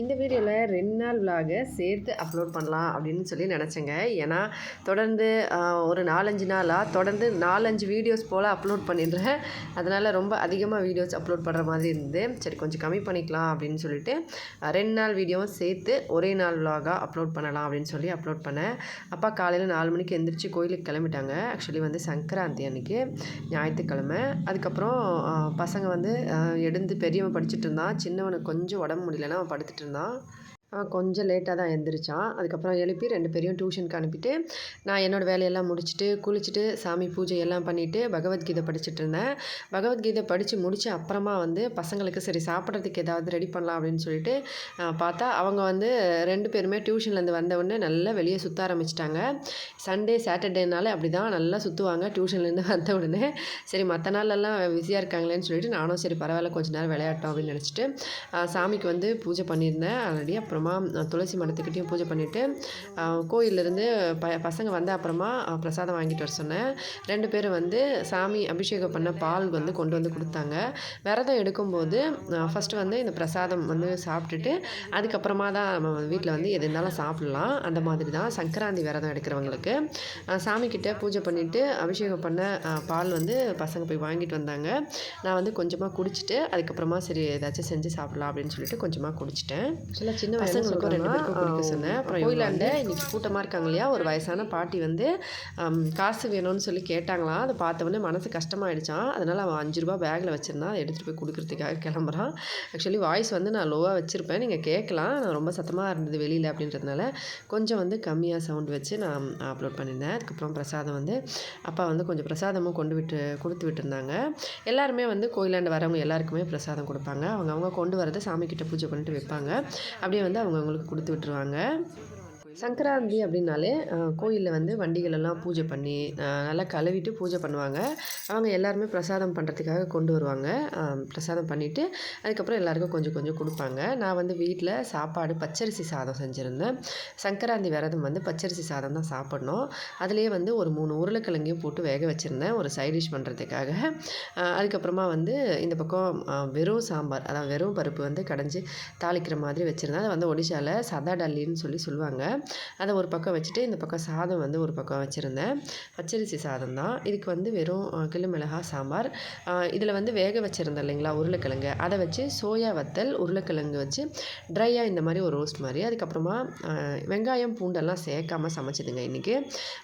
இந்த வீடியோவில் ரெண்டு நாள் விலாகை சேர்த்து அப்லோட் பண்ணலாம் அப்படின்னு சொல்லி நினச்சேங்க. ஏன்னா தொடர்ந்து ஒரு நாலஞ்சு நாளாக தொடர்ந்து நாலஞ்சு வீடியோஸ் போல் அப்லோட் பண்ணிடுறேன் அதனால் ரொம்ப அதிகமாக வீடியோஸ் அப்லோட் பண்ணுற மாதிரி இருந்து சரி கொஞ்சம் கம்மி பண்ணிக்கலாம் அப்படின்னு சொல்லிட்டு ரெண்டு நாள் வீடியோவும் சேர்த்து ஒரே நாள் விலாகாக அப்லோட் பண்ணலாம் அப்படின்னு சொல்லி அப்லோட் பண்ணேன். அப்பா காலையில் நாலு மணிக்கு எந்திரிச்சு கோயிலுக்கு கிளம்பிட்டாங்க. ஆக்சுவலி வந்து சங்கராந்தி அன்னைக்கு ஞாயிற்றுக்கிழமை. அதுக்கப்புறம் பசங்க வந்து எழுந்து பெரியவன் படிச்சுட்டு இருந்தான். சின்னவனுக்கு கொஞ்சம் உடம்பு முடியலன்னா அவன் படுத்துட்டு இருந்தான் அவன் கொஞ்சம் லேட்டாக தான் எழுந்திரிச்சான் அதுக்கப்புறம் எழுப்பி ரெண்டு பேரையும் டியூஷனுக்கு அனுப்பிட்டு நான் என்னோடய வேலையெல்லாம் முடிச்சுட்டு குளிச்சுட்டு சாமி பூஜை எல்லாம் பண்ணிவிட்டு பகவத்கீதை படிச்சுட்டு இருந்தேன். பகவத்கீதை படித்து முடித்து அப்புறமா வந்து பசங்களுக்கு சரி சாப்பிட்றதுக்கு ஏதாவது ரெடி பண்ணலாம் அப்படின்னு சொல்லிட்டு பார்த்தா அவங்க வந்து ரெண்டு பேருமே டியூஷன்லேருந்து வந்த உடனே நல்லா வெளியே சுற்ற ஆரம்பிச்சிட்டாங்க. சண்டே சாட்டர்டேனால அப்படி தான் நல்லா சுற்றுவாங்க டியூஷன்லேருந்து வந்த உடனே சரி மற்ற நாளெல்லாம் பிஸியாக இருக்காங்களேன்னு சொல்லிட்டு நானும் சரி பரவாயில்ல கொஞ்ச நேரம் விளையாட்டோம் அப்படின்னு நினச்சிட்டு சாமிக்கு வந்து பூஜை பண்ணியிருந்தேன். ஆல்ரெடி அப்புறம் ஆஹ், துளசி மடத்துக்கிட்டையும் பூஜை பண்ணிவிட்டு கோயிலேருந்து ப பசங்க வந்த அப்புறமா பிரசாதம் வாங்கிட்டு வர சொன்னேன். ரெண்டு பேரும் வந்து சாமி அபிஷேகம் பண்ண பால் வந்து கொண்டு வந்து கொடுத்தாங்க. விரதம் எடுக்கும்போது ஃபஸ்ட்டு வந்து இந்த பிரசாதம் வந்து சாப்பிட்டுட்டு அதுக்கப்புறமா தான் நம்ம வீட்டில் வந்து எது இருந்தாலும் சாப்பிட்லாம். அந்த மாதிரி தான் சங்கராந்தி விரதம் எடுக்கிறவங்களுக்கு. சாமிக்கிட்ட பூஜை பண்ணிவிட்டு அபிஷேகம் பண்ண பால் வந்து பசங்க போய் வாங்கிட்டு வந்தாங்க. நான் வந்து கொஞ்சமாக குடிச்சிட்டு அதுக்கப்புறமா சரி ஏதாச்சும் செஞ்சு சாப்பிடலாம் அப்படின்னு சொல்லிட்டு கொஞ்சமாக குடிச்சிட்டேன். ஆக்சுவலாக சின்ன பசங்களுக்கும் ரெண்டு பேருக்கும் குடிக்க சொன்னேன். அப்புறம் கோயிலாண்ட இன்னைக்கு கூட்டமாக இருக்காங்க இல்லையா ஒரு வயசான பாட்டி வந்து காசு வேணும்னு சொல்லி கேட்டாங்களாம் அதை பார்த்த உடனே மனசு கஷ்டமாயிடுச்சான் அதனால் அவன் அஞ்சு ரூபா பேக்கில் வச்சுருந்தான். அதை எடுத்துகிட்டு போய் கொடுக்குறதுக்காக கிளம்புறான். ஆக்சுவலி வாய்ஸ் வந்து நான் லோவாக வச்சுருப்பேன். நீங்கள் கேட்கலாம். நான் ரொம்ப சத்தமாக இருந்தது வெளியில் அப்படின்றதுனால கொஞ்சம் வந்து கம்மியாக சவுண்ட் வச்சு நான் அப்லோட் பண்ணியிருந்தேன். அதுக்கப்புறம் பிரசாதம் வந்து அப்பா வந்து கொஞ்சம் பிரசாதமும் கொண்டு விட்டு கொடுத்து விட்டுருந்தாங்க. எல்லாருமே வந்து கோயிலாண்டு வரவங்க எல்லாருக்குமே பிரசாதம் கொடுப்பாங்க. அவங்க அவங்க கொண்டு வரதை சாமிக்கிட்ட பூஜை பண்ணிட்டு வைப்பாங்க. அப்படியே வந்து அவங்க அவங்களுக்கு கொடுத்து விட்டுருவாங்க. சங்கராந்தி அப்படின்னாலே கோயிலில் வந்து வண்டிகள் எல்லாம் பூஜை பண்ணி நல்லா கழுவிட்டு பூஜை பண்ணுவாங்க. அவங்க எல்லாருமே பிரசாதம் பண்ணுறதுக்காக கொண்டு வருவாங்க. பிரசாதம் பண்ணிவிட்டு அதுக்கப்புறம் எல்லாருக்கும் கொஞ்சம் கொஞ்சம் கொடுப்பாங்க. நான் வந்து வீட்டில் சாப்பாடு பச்சரிசி சாதம் செஞ்சுருந்தேன். சங்கராந்தி விரதம் வந்து பச்சரிசி சாதம் தான் சாப்பிட்ணும். அதுலேயே வந்து ஒரு மூணு உருளைக்கிழங்கையும் போட்டு வேக வச்சுருந்தேன். ஒரு சைட் டிஷ் பண்ணுறதுக்காக அதுக்கப்புறமா வந்து இந்த பக்கம் வெறும் சாம்பார் அதாவது வெறும் பருப்பு வந்து கடைஞ்சி தாளிக்கிற மாதிரி வச்சுருந்தேன். அதை வந்து ஒடிஷாவில் சதா டல்லின்னு சொல்லி சொல்லுவாங்க. அதை ஒரு பக்கம் வச்சுட்டு இந்த பக்கம் சாதம் வந்து ஒரு பக்கம் வச்சுருந்தேன். பச்சரிசி சாதம் தான். இதுக்கு வந்து வெறும் கிளிமிளகா சாம்பார். இதில் வந்து வேக வச்சுருந்தேன் இல்லைங்களா உருளைக்கிழங்கு. அதை வச்சு சோயா வத்தல் உருளைக்கிழங்கு வச்சு ட்ரையாக இந்த மாதிரி ஒரு ரோஸ்ட் மாதிரி. அதுக்கப்புறமா வெங்காயம் பூண்டெல்லாம் சேர்க்காம சமைச்சதுங்க இன்றைக்கி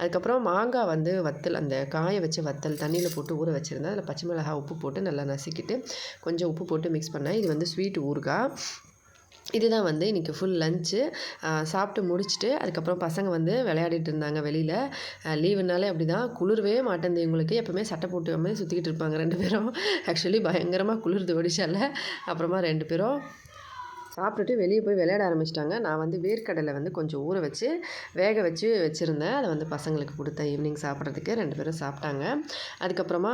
அதுக்கப்புறம் மாங்காய் வந்து வத்தல் அந்த காய வச்சு வத்தல் தண்ணியில் போட்டு ஊற வச்சுருந்தேன். அதில் பச்சை மிளகாய் உப்பு போட்டு நல்லா நசுக்கிட்டு கொஞ்சம் உப்பு போட்டு மிக்ஸ் பண்ணேன். இது வந்து ஸ்வீட் ஊறுகாய். இதுதான் வந்து இன்றைக்கி ஃபுல் லஞ்சு சாப்பிட்டு முடிச்சுட்டு அதுக்கப்புறம் பசங்க வந்து விளையாடிட்டு இருந்தாங்க வெளியில். லீவுனாலே அப்படி தான் குளிரவே மாட்டேங்குது இவங்களுக்கு. எப்போவுமே சட்டை போட்டு சுற்றிக்கிட்டு இருப்பாங்க ரெண்டு பேரும். ஆக்சுவலி பயங்கரமாக குளிர்து ஒடிஷாவில் அப்புறமா ரெண்டு பேரும் சாப்பிட்டுட்டு வெளியே போய் விளையாட ஆரம்பிச்சிட்டாங்க. நான் வந்து வேர்க்கடலை வந்து கொஞ்சம் ஊற வச்சு வேக வச்சு வச்சுருந்தேன். அதை வந்து பசங்களுக்கு கொடுத்தேன் ஈவினிங் சாப்பிட்றதுக்கு. ரெண்டு பேரும் சாப்பிட்டாங்க. அதுக்கப்புறமா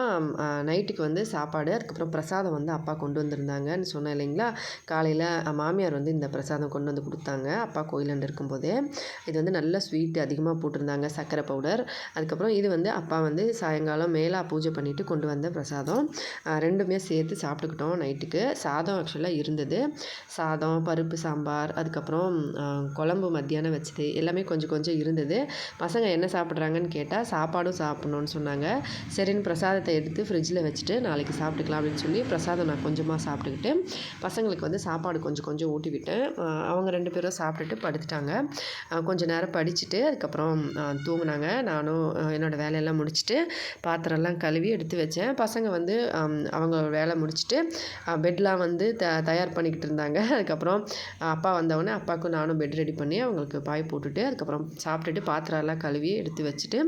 நைட்டுக்கு வந்து சாப்பாடு அதுக்கப்புறம் பிரசாதம் வந்து அப்பா கொண்டு வந்திருந்தாங்கன்னு சொன்னேன் இல்லைங்களா? காலையில் மாமியார் வந்து இந்த பிரசாதம் கொண்டு வந்து கொடுத்தாங்க. அப்பா கோயிலாண்டு இருக்கும்போதே. இது வந்து நல்ல ஸ்வீட் அதிகமாக போட்டிருந்தாங்க. சர்க்கரை பவுடர். அதுக்கப்புறம் இது வந்து அப்பா வந்து சாயங்காலம் மேலாக பூஜை பண்ணிவிட்டு கொண்டு வந்த பிரசாதம். ரெண்டுமே சேர்த்து சாப்பிட்டுக்கிட்டோம் நைட்டுக்கு. சாதம் ஆக்சுவலாக இருந்தது. சாதம் பருப்பு சாம்பார் அதுக்கப்புறம் குழம்பு மத்தியானம் வச்சது எல்லாமே கொஞ்சம் கொஞ்சம் இருந்தது. பசங்க என்ன சாப்பிட்றாங்கன்னு கேட்டால் சாப்பாடும் சாப்பிட்ணுன்னு சொன்னாங்க. சரின்னு பிரசாதத்தை எடுத்து ஃப்ரிட்ஜில் வச்சுட்டு நாளைக்கு சாப்பிட்டுக்கலாம் அப்படின்னு சொல்லி பிரசாதம் நான் கொஞ்சமாக சாப்பிட்டுக்கிட்டு பசங்களுக்கு வந்து சாப்பாடு கொஞ்சம் கொஞ்சம் ஊட்டி விட்டேன். அவங்க ரெண்டு பேரும் சாப்பிட்டுட்டு படுத்துட்டாங்க. கொஞ்சம் நேரம் படிச்சுட்டு அதுக்கப்புறம் தூங்கினாங்க. நானும் என்னோடய என்னோட வேலையெல்லாம் முடிச்சுட்டு பாத்திரம்லாம் கழுவி எடுத்து வச்சேன். பசங்க வந்து அவங்க வேலை முடிச்சுட்டு பெட்லாம் வந்து த தயார் பண்ணிக்கிட்டு இருந்தாங்க. அதுக்கப்புறம் அப்பா வந்தவொடனே அப்பாவுக்கும் நானும் பெட் ரெடி பண்ணி அவங்களுக்கு பாய் போட்டுட்டு அதுக்கப்புறம் சாப்பிட்டுட்டு பாத்திரம்லாம் கழுவி எடுத்து வச்சுட்டு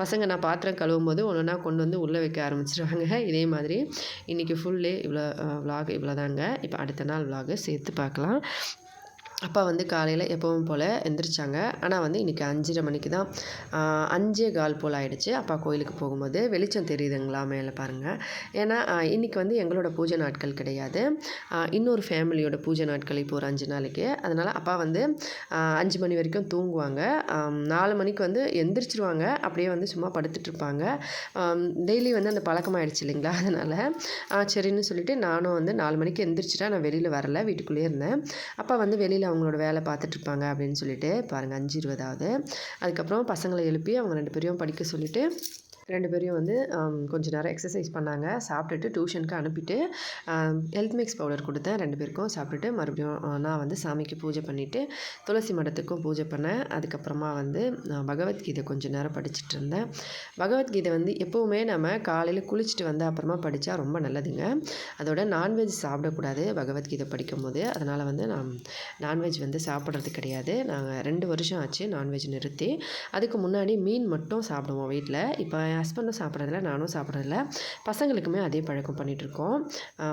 பசங்க நான் பாத்திரம் கழுவும் போது ஒன்றுனா கொண்டு வந்து உள்ளே வைக்க ஆரம்பிச்சிருவாங்க. இதே மாதிரி இன்றைக்கி ஃபுல் டே இவ்வளோ விலாக் இவ்வளோ தாங்க இப்போ அடுத்த நாள் விலாகு சேர்த்து பார்க்கலாம். அப்பா வந்து காலையில் எப்பவும் போல் எந்திரிச்சாங்க. ஆனால் வந்து இன்றைக்கி அஞ்சரை மணிக்கு தான் அஞ்சே கால் போல் ஆகிடுச்சு அப்பா கோயிலுக்கு போகும்போது வெளிச்சம் தெரியுதுங்களா மேலே பாருங்கள் ஏன்னா இன்றைக்கி வந்து எங்களோட பூஜை நாட்கள் கிடையாது. இன்னொரு ஃபேமிலியோட பூஜை நாட்கள் இப்போ ஒரு அஞ்சு நாளைக்கு. அதனால் அப்பா வந்து அஞ்சு மணி வரைக்கும் தூங்குவாங்க. நாலு மணிக்கு வந்து எந்திரிச்சிருவாங்க. அப்படியே வந்து சும்மா படுத்துட்ருப்பாங்க டெய்லி வந்து அந்த பழக்கமாயிடுச்சு இல்லைங்களா? அதனால் சரின்னு சொல்லிட்டு நானும் வந்து நாலு மணிக்கு எந்திரிச்சிட்டா நான் வெளியில் வரல. வீட்டுக்குள்ளேயே இருந்தேன். அப்பா வந்து வெளியில் அவங்களோட வேலை பார்த்துட்ருப்பாங்க அப்படின்னு சொல்லிட்டு பாருங்கள் அஞ்சு இருபதாவது. அதுக்கப்புறம் பசங்களை எழுப்பி அவங்க ரெண்டு பேரையும் படிக்க சொல்லிவிட்டு ரெண்டு பேரையும் வந்து கொஞ்சம் கொஞ்ச நேரம் எக்ஸசைஸ் பண்ணாங்க. சாப்பிட்டுட்டு டியூஷனுக்கு அனுப்பிட்டு ஹெல்த் மிக்ஸ் பவுடர் கொடுத்தேன். ரெண்டு பேருக்கும் சாப்பிட்டுட்டு மறுபடியும் நான் வந்து சாமிக்கு பூஜை பண்ணிவிட்டு துளசி மடத்துக்கும் பூஜை பண்ணேன். அதுக்கப்புறமா வந்து நான் பகவத்கீதை கொஞ்சம் நேரம் படிச்சுட்டு இருந்தேன். பகவத்கீதை வந்து எப்போவுமே நம்ம காலையில் குளிச்சுட்டு வந்து அப்புறமா படித்தா ரொம்ப நல்லதுங்க. அதோட நான்வெஜ் சாப்பிடக்கூடாது பகவத்கீதை படிக்கும்போது. அதனால் வந்து நான் நான்வெஜ் வந்து சாப்பிட்றது கிடையாது. நாங்கள் ரெண்டு வருஷம் ஆச்சு நான்வெஜ் நிறுத்தி. அதுக்கு முன்னாடி மீன் மட்டும் சாப்பிடுவோம் வீட்டில் இப்போ ஹஸ்பண்டும் சாப்பிட்றதில்ல நானும் சாப்பிட்றதில்ல. பசங்களுக்குமே அதே பழக்கம் பண்ணிகிட்ருக்கோம்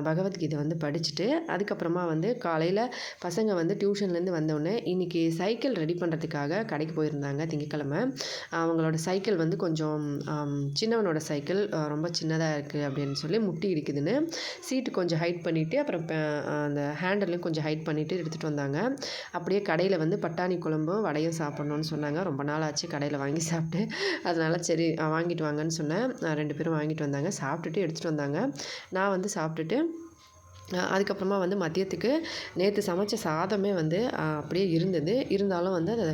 பகவத்கீதை வந்து படிச்சுட்டு அதுக்கப்புறமா வந்து காலையில் பசங்க வந்து டியூஷன்லேருந்து வந்தோடனே இன்றைக்கி சைக்கிள் ரெடி பண்ணுறதுக்காக கடைக்கு போயிருந்தாங்க திங்கக்கிழமை. அவங்களோட சைக்கிள் வந்து கொஞ்சம் சின்னவனோட சைக்கிள் ரொம்ப சின்னதாக இருக்குது அப்படின்னு சொல்லி முட்டி இருக்குதுன்னு சீட்டு கொஞ்சம் ஹைட் பண்ணிவிட்டு அப்புறம் அந்த ஹேண்டலையும் கொஞ்சம் ஹைட் பண்ணிவிட்டு எடுத்துகிட்டு வந்தாங்க. அப்படியே கடையில் வந்து பட்டாணி குழம்பும் வடையும் சாப்பிட்ணுன்னு சொன்னாங்க. ரொம்ப நாள் ஆச்சு கடையில் வாங்கி சாப்பிட்டு. அதனால சரி வாங்கிட்டு வாங்க வாங்கன்னு சொன்னேன். நான் ரெண்டு பேரும் வாங்கிட்டு வந்தாங்க. சாப்பிட்டுட்டு எடுத்துகிட்டு வந்தாங்க. நான் வந்து சாப்பிட்டுட்டு அதுக்கப்புறமா வந்து மதியத்துக்கு நேற்று சமைச்ச சாதமே வந்து அப்படியே இருந்தது. இருந்தாலும் வந்து அதை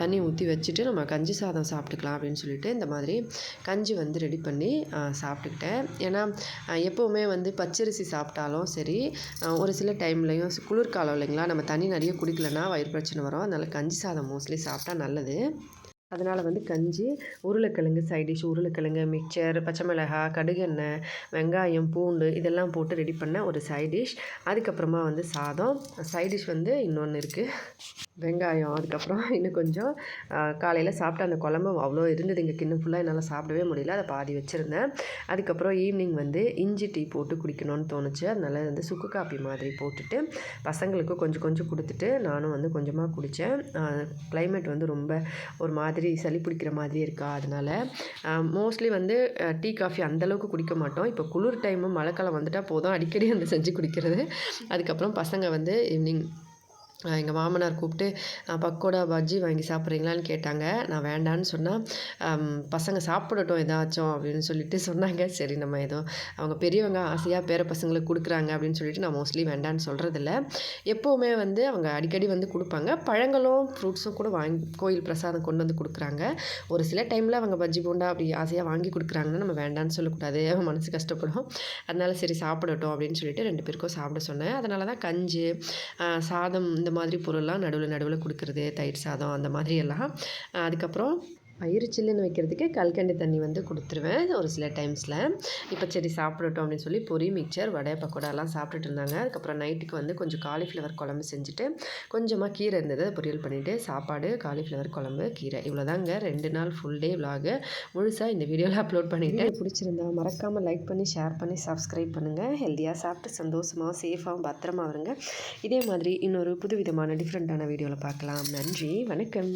தண்ணி ஊற்றி வச்சுட்டு நம்ம கஞ்சி சாதம் சாப்பிட்டுக்கலாம் அப்படின்னு சொல்லிட்டு இந்த மாதிரி கஞ்சி வந்து ரெடி பண்ணி சாப்பிட்டுக்கிட்டேன். ஏன்னா எப்போவுமே வந்து பச்சரிசி சாப்பிட்டாலும் சரி ஒரு சில டைம்லையும் குளிர்காலம் இல்லைங்களா? நம்ம தண்ணி நிறைய குடிக்கலன்னா வயிறு பிரச்சனை வரும். அதனால் கஞ்சி சாதம் மோஸ்ட்லி சாப்பிட்டா நல்லது. அதனால் வந்து கஞ்சி உருளைக்கிழங்கு சைடிஷ் உருளைக்கிழங்கு மிக்சர் பச்சை மிளகாய் கடுகெண்ணெய் வெங்காயம் பூண்டு இதெல்லாம் போட்டு ரெடி பண்ண ஒரு சைடிஷ் அதுக்கப்புறமா வந்து சாதம். சைடிஷ் வந்து இன்னொன்று இருக்குது வெங்காயம் அதுக்கப்புறம் இன்னும் கொஞ்சம் காலையில் சாப்பிட்ட அந்த குழம்பு அவ்வளோ இருந்தது. இங்கே கிண்ணம் ஃபுல்லாக என்னால் சாப்பிடவே முடியல. அதை பாதி வச்சுருந்தேன். அதுக்கப்புறம் ஈவினிங் வந்து இஞ்சி டீ போட்டு குடிக்கணும்னு தோணுச்சு. அதனால் வந்து சுக்கு காப்பி மாதிரி போட்டுட்டு பசங்களுக்கு கொஞ்சம் கொஞ்சம் கொடுத்துட்டு நானும் வந்து கொஞ்சமாக குடித்தேன் கிளைமேட் வந்து ரொம்ப ஒரு மாதிரி சளி பிடிக்கிற மாதிரி இருக்கா? அதனால் மோஸ்ட்லி வந்து டீ காஃபி அந்தளவுக்கு குடிக்க மாட்டோம். இப்போ குளிர் டைமு மழைக்காலம் வந்துட்டால் போதும். அடிக்கடி அந்த செஞ்சு குடிக்கிறது. அதுக்கப்புறம் பசங்க வந்து ஈவினிங் எங்கள் மாமனார் கூப்பிட்டு பக்கோடா பஜ்ஜி வாங்கி சாப்பிட்றீங்களான்னு கேட்டாங்க. நான் வேண்டான்னு சொன்னால் பசங்க சாப்பிடட்டும் ஏதாச்சும் அப்படின்னு சொல்லிட்டு சொன்னாங்க. சரி நம்ம ஏதோ அவங்க பெரியவங்க ஆசையாக பேர பசங்களுக்கு கொடுக்குறாங்க அப்படின்னு சொல்லிட்டு நான் மோஸ்ட்லி வேண்டான்னு சொல்கிறதில்ல எப்போவுமே வந்து அவங்க அடிக்கடி வந்து கொடுப்பாங்க. பழங்களும் ஃப்ரூட்ஸும் கூட வாங்கி கோயில் பிரசாதம் கொண்டு வந்து கொடுக்குறாங்க. ஒரு சில டைமில் அவங்க பஜ்ஜி போண்டா அப்படி ஆசையாக வாங்கி கொடுக்குறாங்கன்னா நம்ம வேண்டான்னு சொல்லக்கூடாது. மனசு கஷ்டப்படும். அதனால் சரி சாப்பிடட்டும் அப்படின்னு சொல்லிட்டு ரெண்டு பேருக்கும் சாப்பிட சொன்னேன். அதனால தான் கஞ்சி சாதம் இந்த மாதிரி பொருள்லாம் நடுவில் நடுவில் கொடுக்குறது தயிர் சாதம் அந்த மாதிரி எல்லாம். அதுக்கப்புறம் பயிர் சில்லுன்னு வைக்கிறதுக்கு கல்கண்டு தண்ணி வந்து கொடுத்துருவேன் ஒரு சில டைம்ஸில். இப்போ சரி சாப்பிடட்டும் அப்படின்னு சொல்லி பொரி மிக்சர் வடை பக்கோடாலாம் சாப்பிட்டுட்டு இருந்தாங்க. அதுக்கப்புறம் நைட்டுக்கு வந்து கொஞ்சம் காலிஃப்ளவர் குழம்பு செஞ்சுட்டு கொஞ்சமாக கீரை இருந்தது. பொரியல் பண்ணிவிட்டு சாப்பாடு காலிஃப்ளவர் குழம்பு கீரை. இவ்வளோதாங்க ரெண்டு நாள் ஃபுல் டே விலாகு முழுசாக இந்த வீடியோவில் அப்லோட் பண்ணிவிட்டு பிடிச்சிருந்தா மறக்காமல் லைக் பண்ணி ஷேர் பண்ணி சப்ஸ்கிரைப் பண்ணுங்கள் ஹெல்த்தியாக சாப்பிட்டு சந்தோஷமாக சேஃபாகவும் பத்திரமா வருங்க இதே மாதிரி இன்னொரு புதுவிதமான டிஃப்ரெண்ட்டான வீடியோவில் பார்க்கலாம். நன்றி. வணக்கம்.